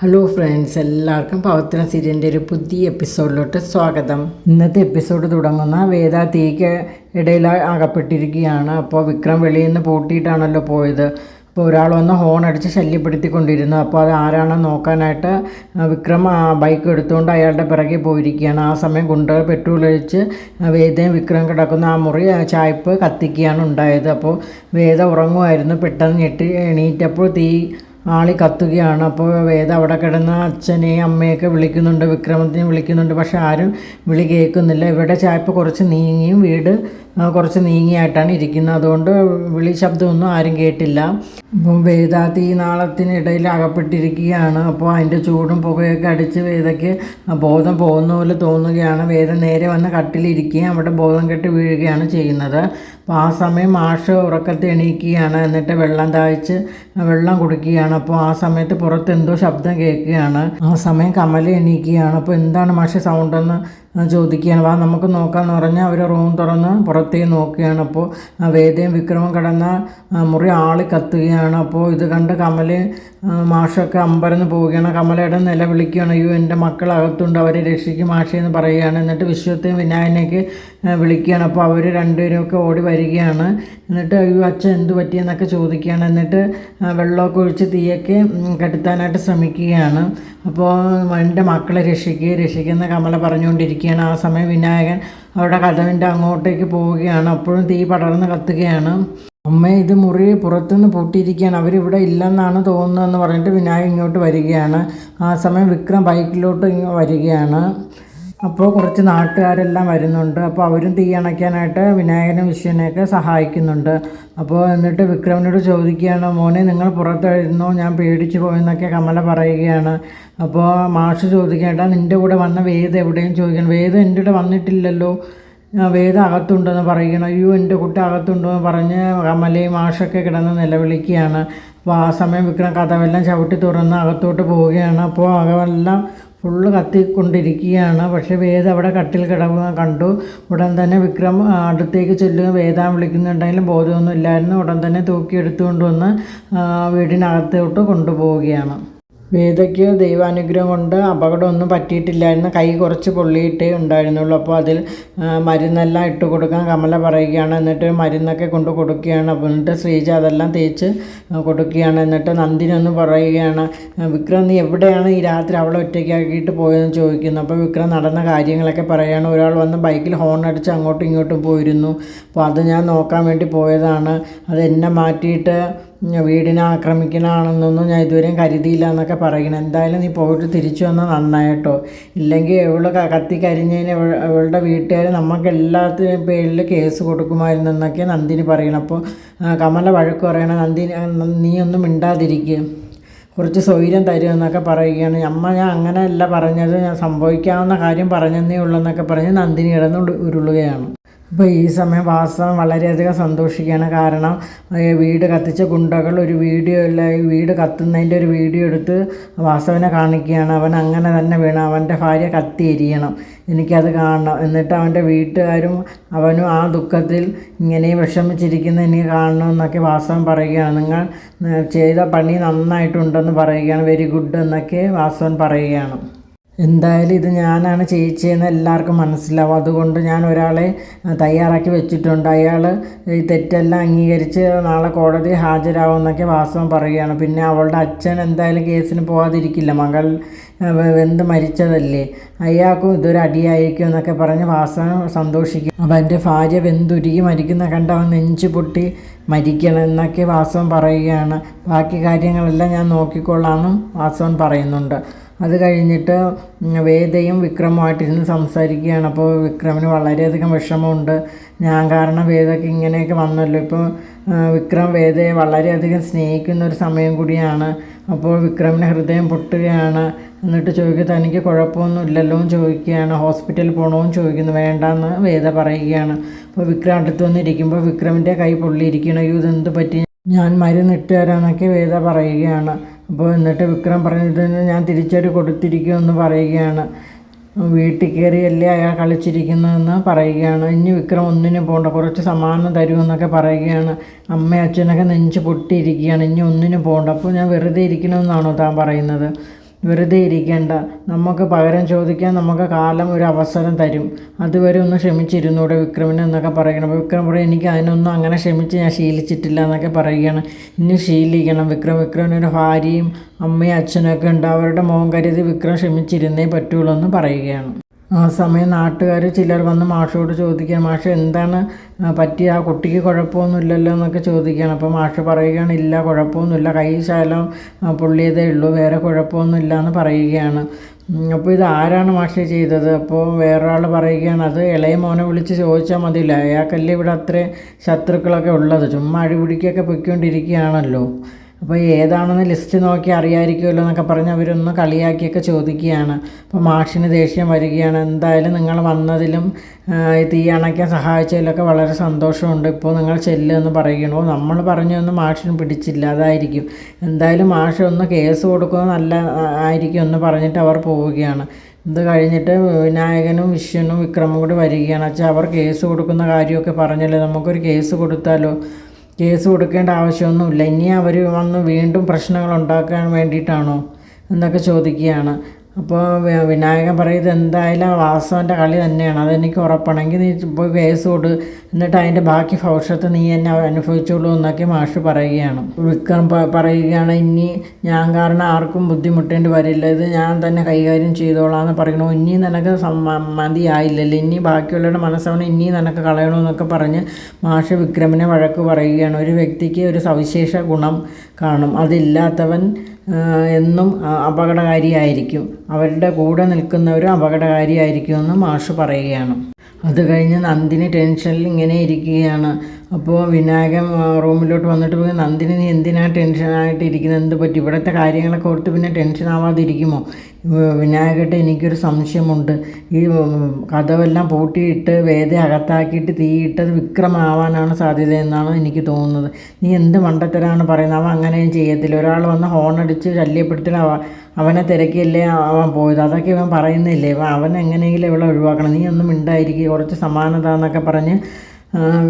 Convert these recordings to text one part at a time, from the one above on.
Hello friends എല്ലാവർക്കും പവിത്ര സീരിയലിന്റെ ഒരു പുതിയ എപ്പിസോഡിലോട്ട് സ്വാഗതം. ഇന്നത്തെ എപ്പിസോഡ് തുടങ്ങുന്ന വേദ തീക്ക് ഇടയിൽ അകപ്പെട്ടിരിക്കുകയാണ്. അപ്പോൾ വിക്രം വെളിയിൽ നിന്ന് പൂട്ടിയിട്ടാണല്ലോ പോയത്. അപ്പോൾ ഒരാൾ വന്ന് ഹോൺ അടിച്ച് ശല്യപ്പെടുത്തിക്കൊണ്ടിരുന്നു. അപ്പോൾ അത് ആരാണെന്ന് നോക്കാനായിട്ട് വിക്രം ബൈക്ക് എടുത്തുകൊണ്ട് അയാളുടെ പിറകെ പോയിരിക്കുകയാണ്. ആ സമയം ഗുണ്ടകൾ പെട്രോൾ ഒഴിച്ച് വേദയും വിക്രം കിടക്കുന്ന ആ മുറി ചായ്പ് കത്തിക്കുകയാണ് ഉണ്ടായത്. അപ്പോൾ വേദ ഉറങ്ങുമായിരുന്നു. പെട്ടെന്ന് ഞെട്ടി എണീറ്റപ്പോൾ തീ ആളി കത്തുകയാണ്. അപ്പോൾ വേദ അവിടെ കിടന്ന അച്ഛനെയും അമ്മയൊക്കെ വിളിക്കുന്നുണ്ട്. വിക്രമത്തിനെ വിളിക്കുന്നുണ്ട്. പക്ഷെ ആരും വിളി കേൾക്കുന്നില്ല. ഇവിടെ ചായപ്പ് കുറച്ച് നീങ്ങിയും വീട് കുറച്ച് നീങ്ങിയായിട്ടാണ് ഇരിക്കുന്നത്. അതുകൊണ്ട് വിളി ശബ്ദമൊന്നും ആരും കേട്ടില്ല. അപ്പോൾ വേദ തീ നാളത്തിനിടയിൽ അകപ്പെട്ടിരിക്കുകയാണ്. അപ്പോൾ അതിന്റെ ചൂടും പുകയൊക്കെ അടിച്ച് വേദയ്ക്ക് ബോധം പോകുന്ന പോലെ തോന്നുകയാണ്. വേദ നേരെ വന്ന് കട്ടിലിരിക്കുകയും അവിടെ ബോധം കെട്ട് വീഴുകയാണ് ചെയ്യുന്നത്. അപ്പോൾ ആ സമയം മാഷ് ഉറക്കത്തെ എണീക്കുകയാണ്. എന്നിട്ട് വെള്ളം താഴ്ച്ച് വെള്ളം കുടിക്കുകയാണ്. അപ്പോൾ ആ സമയത്ത് പുറത്ത് എന്തോ ശബ്ദം കേൾക്കുകയാണ്. ആ സമയം കമല എണീക്കുകയാണ്. അപ്പോൾ എന്താണ് മാഷെ സൗണ്ട് എന്ന് ചോദിക്കുകയാണ്. വാ നമുക്ക് നോക്കാമെന്ന് പറഞ്ഞ് അവർ റൂം തുറന്ന് പുറത്തേക്ക് നോക്കുകയാണ്. അപ്പോൾ വേദയും വിക്രമം കടന്ന മുറി ആളി കത്തുകയാണ്. അപ്പോൾ ഇത് കണ്ട് കമൽ ആ, മാഷൊക്കെ അമ്പരന്ന് പോവുകയാണ്. കമലയുടെ നിലവിളിക്കുകയാണ്. അയ്യോ എന്റെ മക്കൾ അകത്തുണ്ട് അവരെ രക്ഷിക്കും മാഷെന്ന് പറയുകയാണ്. എന്നിട്ട് വിശ്വത്തെയും വിനായനെയൊക്കെ ആ, വിളിക്കുകയാണ്. അപ്പോൾ അവർ രണ്ടുപേരും ഒക്കെ ഓടി വരികയാണ്. എന്നിട്ട് അയ്യോ അച്ഛൻ എന്ത് പറ്റിയെന്നൊക്കെ ചോദിക്കുകയാണ്. എന്നിട്ട് വെള്ളമൊക്കെ ഒഴിച്ച് തീയൊക്കെ കെടുത്താനായിട്ട് ശ്രമിക്കുകയാണ്. അപ്പോൾ എന്റെ മക്കളെ രക്ഷിക്കുക രക്ഷിക്കുന്ന കമല പറഞ്ഞുകൊണ്ടിരിക്കുകയാണ് ആ സമയം വിനായകൻ അവിടെ കഥവിന്റെ അങ്ങോട്ടേക്ക് പോവുകയാണ്. അപ്പോഴും തീ പടർന്ന് കത്തുകയാണ്. അമ്മ ഇത് മുറി പുറത്തുനിന്ന് പൂട്ടിയിരിക്കുകയാണ്. അവരിവിടെ ഇല്ലെന്നാണ് തോന്നുന്നതെന്ന് പറഞ്ഞിട്ട് വിനായകൻ ഇങ്ങോട്ട് വരികയാണ്. ആ സമയം വിക്രം ബൈക്കിലോട്ട് ഇങ്ങ് വരികയാണ്. അപ്പോൾ കുറച്ച് നാട്ടുകാരെല്ലാം വരുന്നുണ്ട്. അപ്പോൾ അവരും തീ അണയ്ക്കാനായിട്ട് വിനായകനും വിശ്വനെയൊക്കെ സഹായിക്കുന്നുണ്ട്. അപ്പോൾ എന്നിട്ട് വിക്രമനോട് ചോദിക്കുകയാണ് മോനെ നിങ്ങൾ പുറത്തായിരുന്നു ഞാൻ പേടിച്ചു പോയെന്നൊക്കെ കമല പറയുകയാണ്. അപ്പോൾ മാഷ് ചോദിക്കേണ്ട നിന്റെ കൂടെ വന്ന വേദ എവിടെയും ചോദിക്കണം വേദ എന്റെ കൂടെ വന്നിട്ടില്ലല്ലോ. വേദ അകത്തുണ്ടെന്ന് പറയുകയാണ്. അയ്യോ എന്റെ കുട്ടി അകത്തുണ്ടെന്ന് പറഞ്ഞ് കമലയും മാഷൊക്കെ കിടന്ന് നിലവിളിക്കുകയാണ്. അപ്പോൾ ആ സമയം വിക്രം കഥവെല്ലാം ചവിട്ടി തുറന്ന് അകത്തോട്ട് പോവുകയാണ്. അപ്പോൾ അകമെല്ലാം ഫുള്ള് കത്തിക്കൊണ്ടിരിക്കുകയാണ്. പക്ഷേ വേദ അവിടെ കട്ടിൽ കിടക്കുന്ന കണ്ടു. ഉടൻ തന്നെ വിക്രം അടുത്തേക്ക് ചെല്ലുക വേദം വിളിക്കുന്നുണ്ടെങ്കിലും ബോധമൊന്നും ഇല്ലായിരുന്നു. ഉടൻ തന്നെ തൂക്കിയെടുത്തുകൊണ്ട് വന്ന് വീടിനകത്തോട്ട് കൊണ്ടുപോവുകയാണ്. വേദയ്ക്ക് ദൈവാനുഗ്രഹം കൊണ്ട് അപകടമൊന്നും പറ്റിയിട്ടില്ലായിരുന്നു. കൈ കുറച്ച് പൊള്ളിയിട്ടേ ഉണ്ടായിരുന്നുള്ളൂ. അപ്പോൾ അതിൽ മരുന്നെല്ലാം ഇട്ട് കൊടുക്കാൻ കമല പറയുകയാണ്. എന്നിട്ട് മരുന്നൊക്കെ കൊണ്ട് കൊടുക്കുകയാണ്. അപ്പോൾ എന്നിട്ട് ശ്രീജ അതെല്ലാം തേച്ച് കൊടുക്കുകയാണ്. എന്നിട്ട് നന്ദിനൊന്ന് പറയുകയാണ് "ആ, വിക്രം നീ എവിടെയാണ് ഈ രാത്രി അവളെ ഒറ്റയ്ക്കാക്കിയിട്ട് പോയതെന്ന് ചോദിക്കുന്നു. അപ്പോൾ വിക്രം നടന്ന കാര്യങ്ങളൊക്കെ പറയുകയാണ്. ഒരാൾ വന്ന് ബൈക്കിൽ ഹോൺ അടിച്ച് അങ്ങോട്ടും ഇങ്ങോട്ടും പോയിരുന്നു. അപ്പോൾ അത് ഞാൻ നോക്കാൻ വേണ്ടി പോയതാണ്. അത് എന്നെ മാറ്റിയിട്ട് വീടിനെ ആക്രമിക്കണാണെന്നൊന്നും ഞാൻ ഇതുവരെയും കരുതിയില്ല എന്നൊക്കെ പറയണം എന്തായാലും നീ പോയിട്ട് തിരിച്ചു വന്നാൽ നന്നായിട്ടോ? ഇല്ലെങ്കിൽ ഇവൾ കത്തി കരിഞ്ഞതിന് ഇവളുടെ വീട്ടുകാർ നമുക്ക് എല്ലാത്തിനും പേരിൽ കേസ് കൊടുക്കുമായിരുന്നു എന്നൊക്കെ നന്ദിനി പറയണം അപ്പോൾ കമല വഴക്ക് പറയണം നന്ദിനി നീ ഒന്നും മിണ്ടാതിരിക്കുക കുറച്ച് സ്വൈര്യം തരുമെന്നൊക്കെ പറയുകയാണ്. അമ്മ ഞാൻ അങ്ങനെയല്ല പറഞ്ഞത്. ഞാൻ സംഭവിക്കാവുന്ന കാര്യം പറഞ്ഞതേ ഉള്ളൂ എന്നൊക്കെ പറഞ്ഞ് നന്ദിനി കിടന്ന് ഉരുളുകയാണ്. അപ്പോൾ ഈ സമയം വാസ്തവം വളരെയധികം സന്തോഷിക്കുകയാണ്. കാരണം വീട് കത്തിച്ച ഗുണ്ടകൾ ഒരു വീഡിയോ ഇല്ല ഈ വീട് കത്തുന്നതിന്റെ ഒരു വീഡിയോ എടുത്ത് വാസവനെ കാണിക്കുകയാണ്. അവൻ അങ്ങനെ തന്നെ വീണം. അവന്റെ ഭാര്യ കത്തി എരിയണം. എനിക്കത് കാണണം. എന്നിട്ട് അവന്റെ വീട്ടുകാരും അവനും ആ ദുഃഖത്തിൽ ഇങ്ങനെ വിഷമിച്ചിരിക്കുന്ന എനിക്ക് കാണണം എന്നൊക്കെ വാസവൻ പറയുകയാണ്. നിങ്ങൾ ചെയ്ത പണി നന്നായിട്ടുണ്ടെന്ന് പറയുകയാണ്. വെരി ഗുഡ് എന്നൊക്കെ വാസവൻ പറയുകയാണ്. എന്തായാലും ഇത് ഞാനാണ് ചെയ്യിച്ചതെന്ന് എല്ലാവർക്കും മനസ്സിലാവും. അതുകൊണ്ട് ഞാൻ ഒരാളെ തയ്യാറാക്കി വെച്ചിട്ടുണ്ട്. അയാൾ ഈ തെറ്റെല്ലാം അംഗീകരിച്ച് നാളെ കോടതി ഹാജരാകുമെന്നൊക്കെ വാസ്തവം പറയുകയാണ്. പിന്നെ അവളുടെ അച്ഛൻ എന്തായാലും കേസിന് പോകാതിരിക്കില്ല മകൾ എന്ത് മരിച്ചതല്ലേ. അയാൾക്കും ഇതൊരു അടിയായിരിക്കും എന്നൊക്കെ പറഞ്ഞ് വാസവം സന്തോഷിക്കും. അപ്പം എന്റെ ഭാര്യ വെന്തുരുകി മരിക്കുന്ന കണ്ട് അവൻ നെഞ്ചു പൊട്ടി മരിക്കണം എന്നൊക്കെ വാസവൻ പറയുകയാണ്. ബാക്കി കാര്യങ്ങളെല്ലാം ഞാൻ നോക്കിക്കൊള്ളാമെന്നും വാസവൻ പറയുന്നുണ്ട്. അത് കഴിഞ്ഞിട്ട് വേദയും വിക്രമുമായിട്ടിരുന്ന് സംസാരിക്കുകയാണ്. അപ്പോൾ വിക്രമിന് വളരെയധികം വിഷമമുണ്ട്. ഞാൻ കാരണം വേദയ്ക്ക് ഇങ്ങനെയൊക്കെ വന്നല്ലോ. ഇപ്പോൾ വിക്രം വേദയെ വളരെയധികം സ്നേഹിക്കുന്ന ഒരു സമയം കൂടിയാണ്. അപ്പോൾ വിക്രമിന് ഹൃദയം പൊട്ടുകയാണ്. എന്നിട്ട് ചോദിക്കുക തനിക്ക് കുഴപ്പമൊന്നും ഇല്ലല്ലോ എന്ന് ചോദിക്കുകയാണ്. ഹോസ്പിറ്റലിൽ പോകണമെന്ന് ചോദിക്കുന്നു. വേണ്ടെന്ന് വേദ പറയുകയാണ്. അപ്പോൾ വിക്രം അടുത്ത് വന്നിരിക്കുമ്പോൾ വിക്രമിന്റെ കൈ പൊള്ളിയിരിക്കണം ഇതെന്ത് പറ്റി? ഞാൻ മരുന്നിട്ട് തരാമെന്നൊക്കെ വേദ പറയുകയാണ്. അപ്പോൾ എന്നിട്ട് വിക്രം പറഞ്ഞത് ഞാൻ തിരിച്ചടി കൊടുത്തിരിക്കുമെന്ന് പറയുകയാണ്. വീട്ടിൽ കയറിയല്ലേ അയാൾ കളിച്ചിരിക്കുന്നതെന്ന് പറയുകയാണ്. ഇനി വിക്രം ഒന്നിനും പോകണ്ട കുറച്ച് സമ്മാനം തരുമെന്നൊക്കെ പറയുകയാണ്. അമ്മ അച്ഛനൊക്കെ നെഞ്ച് പൊട്ടിയിരിക്കുകയാണ് ഇനി ഒന്നിനും പോകണ്ട അപ്പോൾ ഞാൻ വെറുതെ ഇരിക്കണമെന്നാണോ താൻ പറയുന്നത്? വെറുതെ ഇരിക്കേണ്ട. നമുക്ക് പകരം ചോദിക്കാൻ നമുക്ക് കാലം ഒരു അവസരം തരും. അതുവരെ ഒന്ന് ക്ഷമിച്ചിരുന്നൂടെ വിക്രമിന് എന്നൊക്കെ പറയണം വിക്രം പറയും എനിക്ക് അതിനൊന്നും അങ്ങനെ ക്ഷമിച്ച് ഞാൻ ശീലിച്ചിട്ടില്ല എന്നൊക്കെ പറയുകയാണ്. ഇനി ശീലിക്കണം. വിക്രം വിക്രമിനൊരു ഭാര്യയും അമ്മയും അച്ഛനൊക്കെ ഉണ്ട്. അവരുടെ മോൻ കരുതി വിക്രം ക്ഷമിച്ചിരുന്നേ പറ്റുള്ളൂ എന്ന് പറയുകയാണ്. ആ സമയം നാട്ടുകാർ ചിലർ വന്ന് മാഷോട് ചോദിക്കുകയാണ് മാഷ് എന്താണ് പറ്റിയ ആ കുട്ടിക്ക് കുഴപ്പമൊന്നുമില്ലല്ലോ എന്നൊക്കെ ചോദിക്കുകയാണ്. അപ്പോൾ മാഷ് പറയുകയാണ് ഇല്ല കുഴപ്പമൊന്നുമില്ല. കൈ ശാലം പുള്ളിയതേ ഉള്ളൂ. വേറെ കുഴപ്പമൊന്നുമില്ല എന്ന് പറയുകയാണ്. അപ്പോൾ ഇത് ആരാണ് മാഷ് ചെയ്തത്? അപ്പോൾ വേറൊരാൾ പറയുകയാണ് അത് ഇളയ മോനെ വിളിച്ച് ചോദിച്ചാൽ മതിയില്ല. അയാൾക്കല്ലേ ഇവിടെ അത്രയും ശത്രുക്കളൊക്കെ ഉള്ളത്? ചുമ്മാ അഴിപിടിക്കൊക്കെ പൊയ്ക്കൊണ്ടിരിക്കുകയാണല്ലോ. അപ്പോൾ ഏതാണെന്ന് ലിസ്റ്റ് നോക്കി അറിയാമായിരിക്കുമല്ലോ എന്നൊക്കെ പറഞ്ഞ് അവരൊന്ന് കളിയാക്കിയൊക്കെ ചോദിക്കുകയാണ്. അപ്പോൾ മാഷിന് ദേഷ്യം വരികയാണ്. എന്തായാലും നിങ്ങൾ വന്നതിലും തീ അണയ്ക്കാൻ സഹായിച്ചതിലൊക്കെ വളരെ സന്തോഷമുണ്ട്. ഇപ്പോൾ നിങ്ങൾ ചെല്ലുമെന്ന് പറയണോ നമ്മൾ പറഞ്ഞൊന്നും മാഷിന് പിടിച്ചില്ല. അതായിരിക്കും. എന്തായാലും മാഷ് ഒന്ന് കേസ് കൊടുക്കുന്നത് നല്ല ആയിരിക്കും എന്ന് പറഞ്ഞിട്ട് അവർ പോവുകയാണ്. ഇത് കഴിഞ്ഞിട്ട് വിനായകനും വിശ്വനും വിക്രമും കൂടി വരികയാണ്. വെച്ചാൽ അവർ കേസ് കൊടുക്കുന്ന കാര്യമൊക്കെ പറഞ്ഞല്ലേ? നമുക്കൊരു കേസ് കൊടുത്താലോ? കേസ് കൊടുക്കേണ്ട ആവശ്യമൊന്നുമില്ല. ഇനി അവർ വന്ന് വീണ്ടും പ്രശ്നങ്ങൾ ഉണ്ടാക്കാൻ വേണ്ടിയിട്ടാണോ എന്നൊക്കെ ചോദിക്കുകയാണ്. അപ്പോൾ വിനായകൻ പറയുന്നത് എന്തായാലും വാസവന്റെ കളി തന്നെയാണ്. അതെനിക്ക് ഉറപ്പാണെങ്കിൽ നീ പോയി കേസ് കൊടു. എന്നിട്ട് അതിന്റെ ബാക്കി ഭവിഷ്യത്ത് നീ എന്നെ അനുഭവിച്ചോളൂ എന്നൊക്കെ മാഷ് പറയുകയാണ്. വിക്രം പറയുകയാണ് ഇനി ഞാൻ കാരണം ആർക്കും ബുദ്ധിമുട്ടേണ്ടി വരില്ല. ഇത് ഞാൻ തന്നെ കൈകാര്യം ചെയ്തോളാം എന്ന് പറയണു ഇനി നിനക്ക് മതിയായില്ലല്ലോ? ഇനി ബാക്കിയുള്ളവരുടെ മനസ്സാണ് ഇനി നിനക്ക് കളയണമെന്നൊക്കെ പറഞ്ഞ് മാഷ് വിക്രമിനെ വഴക്ക് പറയുകയാണ്. ഒരു വ്യക്തിക്ക് ഒരു സവിശേഷ ഗുണം കാണും. അതില്ലാത്തവൻ എന്നും അപകടകാരിയായിരിക്കും. അവരുടെ കൂടെ നിൽക്കുന്നവരും അപകടകാരിയായിരിക്കുമെന്ന് മാഷ് പറയുകയാണ്. അത് കഴിഞ്ഞ് നന്ദിനി ടെൻഷനിൽ ഇങ്ങനെ ഇരിക്കുകയാണ്. അപ്പോൾ വിനായകൻ റൂമിലോട്ട് വന്നിട്ട് പോയി നന്ദിനി നീ എന്തിനാണ് ടെൻഷനായിട്ട് ഇരിക്കുന്നത് എന്ത് പറ്റി? ഇവിടുത്തെ കാര്യങ്ങളൊക്കെ ഓർത്ത് പിന്നെ ടെൻഷൻ ആവാതിരിക്കുമോ വിനായകട്ടെ എനിക്കൊരു സംശയമുണ്ട്. ഈ കഥവെല്ലാം പൂട്ടിയിട്ട് വേദ അകത്താക്കിയിട്ട് തീയിട്ടത് വിക്രമാവാനാണ് സാധ്യത എന്നാണ് എനിക്ക് തോന്നുന്നത്. നീ എന്ത് മണ്ടത്തരാണ് പറയുന്നത്? അവൻ അങ്ങനെയും ചെയ്യത്തില്ല. ഒരാൾ വന്ന് ഹോണടിച്ച് ശല്യപ്പെടുത്തില്ല അവ അവനെ തിരക്കിയല്ലേ അവൻ പോയത്? അതൊക്കെ ഇവൻ പറയുന്നില്ലേ? അവൻ എങ്ങനെയെങ്കിലും ഇവിടെ ഒഴിവാക്കണം. നീ ഒന്നും മിണ്ടായിരിക്കും. കുറച്ച് സമാനത എന്നൊക്കെ പറഞ്ഞ്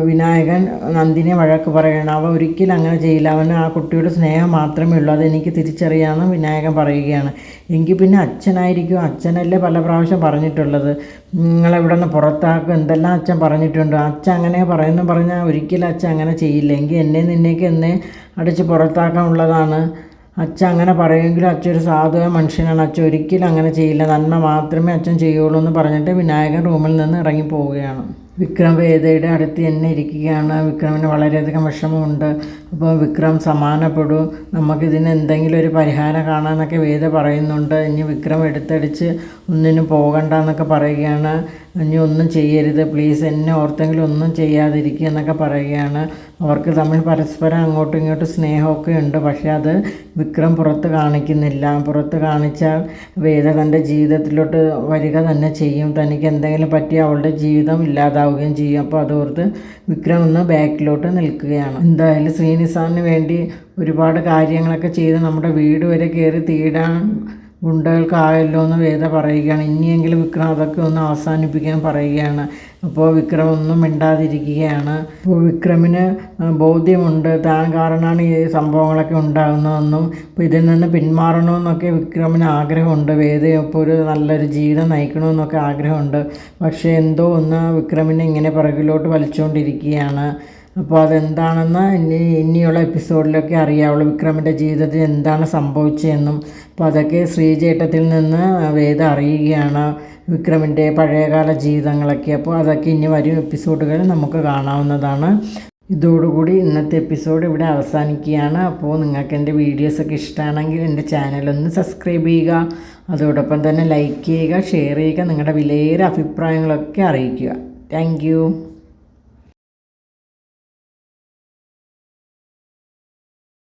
വിനായകൻ നന്ദിനെ വഴക്ക് പറയണം. അവ ഒരിക്കലും അങ്ങനെ ചെയ്യില്ല. അവന് ആ കുട്ടിയുടെ സ്നേഹം മാത്രമേ ഉള്ളൂ. അതെനിക്ക് തിരിച്ചറിയാമെന്ന് വിനായകൻ പറയുകയാണ്. എങ്കിൽ പിന്നെ അച്ഛനായിരിക്കും. അച്ഛനല്ലേ പല പ്രാവശ്യം പറഞ്ഞിട്ടുള്ളത്. നിങ്ങളെവിടെ നിന്ന് പുറത്താക്കും. എന്തെല്ലാം അച്ഛൻ പറഞ്ഞിട്ടുണ്ട്? അച്ഛൻ അങ്ങനെ പറയുന്നു പറഞ്ഞാൽ ഒരിക്കലും അച്ഛൻ അങ്ങനെ ചെയ്യില്ല. എങ്കിൽ എന്നെ നിന്നേക്ക് എന്നെ അടിച്ച് പുറത്താക്കാനുള്ളതാണ് അച്ഛൻ അങ്ങനെ പറയുമെങ്കിലും അച്ഛൻ ഒരു സാധുവ മനുഷ്യനാണ്. അച്ഛൻ ഒരിക്കലും അങ്ങനെ ചെയ്യില്ല. നന്മ മാത്രമേ അച്ഛൻ ചെയ്യുള്ളൂ എന്ന് പറഞ്ഞിട്ട് വിനായകൻ റൂമിൽ നിന്ന് ഇറങ്ങി പോവുകയാണ്. വിക്രം വേദയുടെ അടുത്ത് തന്നെ ഇരിക്കുകയാണ്. വിക്രമിന് വളരെയധികം വിഷമമുണ്ട്. അപ്പോൾ വിക്രം സമാനപ്പെടും. നമുക്കിതിന് എന്തെങ്കിലും ഒരു പരിഹാരം കാണാമെന്നൊക്കെ വേദ പറയുന്നുണ്ട്. ഇനി വിക്രം എടുത്തടിച്ച് ഒന്നിനും പോകണ്ട എന്നൊക്കെ പറയുകയാണ്. ഇനി ഒന്നും ചെയ്യരുത്. പ്ലീസ് എന്നെ ഓർത്തെങ്കിലും ഒന്നും ചെയ്യാതിരിക്കുക എന്നൊക്കെ പറയുകയാണ്. അവർക്ക് തമ്മിൽ പരസ്പരം അങ്ങോട്ടും ഇങ്ങോട്ടും സ്നേഹമൊക്കെ ഉണ്ട്. പക്ഷേ അത് വിക്രം പുറത്ത് കാണിക്കുന്നില്ല. പുറത്ത് കാണിച്ചാൽ വേദ തന്റെ ജീവിതത്തിലോട്ട് വരിക തന്നെ ചെയ്യും. തനിക്ക് എന്തെങ്കിലും പറ്റി അവളുടെ ജീവിതം ഇല്ലാതാവുകയും ചെയ്യും. അപ്പോൾ അതോർത്ത് വിക്രം ഒന്ന് ബാക്കിലോട്ട് നിൽക്കുകയാണ്. എന്തായാലും ശ്രീനിസാറിന് വേണ്ടി ഒരുപാട് കാര്യങ്ങളൊക്കെ ചെയ്ത് നമ്മുടെ വീട് വരെ കയറി തീടാൻ ഗുണ്ടകൾക്കായല്ലോ എന്ന് വേദ പറയുകയാണ്. ഇനിയെങ്കിലും വിക്രം അതൊക്കെ ഒന്ന് അവസാനിപ്പിക്കാൻ പറയുകയാണ്. അപ്പോൾ വിക്രം ഒന്നും മിണ്ടാതിരിക്കുകയാണ്. അപ്പോൾ വിക്രമിന് ബോധ്യമുണ്ട്. താൻ കാരണമാണ് ഈ സംഭവങ്ങളൊക്കെ ഉണ്ടാകുന്നതെന്നും അപ്പോൾ ഇതിൽ നിന്ന് പിന്മാറണമെന്നൊക്കെ വിക്രമിന് ആഗ്രഹമുണ്ട്. വേദ ഇപ്പോൾ ഒരു നല്ലൊരു ജീവിതം നയിക്കണമെന്നൊക്കെ ആഗ്രഹമുണ്ട്. പക്ഷേ എന്തോ ഒന്ന് വിക്രമിനെ ഇങ്ങനെ പിറകിലോട്ട് വലിച്ചുകൊണ്ടിരിക്കുകയാണ് അപ്പോൾ അതെന്താണെന്ന് ഇനി ഇനിയുള്ള എപ്പിസോഡിലൊക്കെ അറിയാവുള്ളൂ. വിക്രമിന്റെ ജീവിതത്തിൽ എന്താണ് സംഭവിച്ചതെന്നും അപ്പോൾ അതൊക്കെ ശ്രീചേട്ടത്തിൽ നിന്ന് വേദ അറിയുകയാണ് വിക്രമിന്റെ പഴയകാല ജീവിതങ്ങളൊക്കെ. അപ്പോൾ അതൊക്കെ ഇനി വരും എപ്പിസോഡുകളിൽ നമുക്ക് കാണാവുന്നതാണ്. ഇതോടുകൂടി ഇന്നത്തെ എപ്പിസോഡ് ഇവിടെ അവസാനിക്കുകയാണ്. അപ്പോൾ നിങ്ങൾക്ക് എന്റെ വീഡിയോസൊക്കെ ഇഷ്ടമാണെങ്കിൽ എന്റെ ചാനലൊന്ന് സബ്സ്ക്രൈബ് ചെയ്യുക. അതോടൊപ്പം തന്നെ ലൈക്ക് ചെയ്യുക ഷെയർ ചെയ്യുക നിങ്ങളുടെ വിലയേറെ അഭിപ്രായങ്ങളൊക്കെ അറിയിക്കുക. താങ്ക്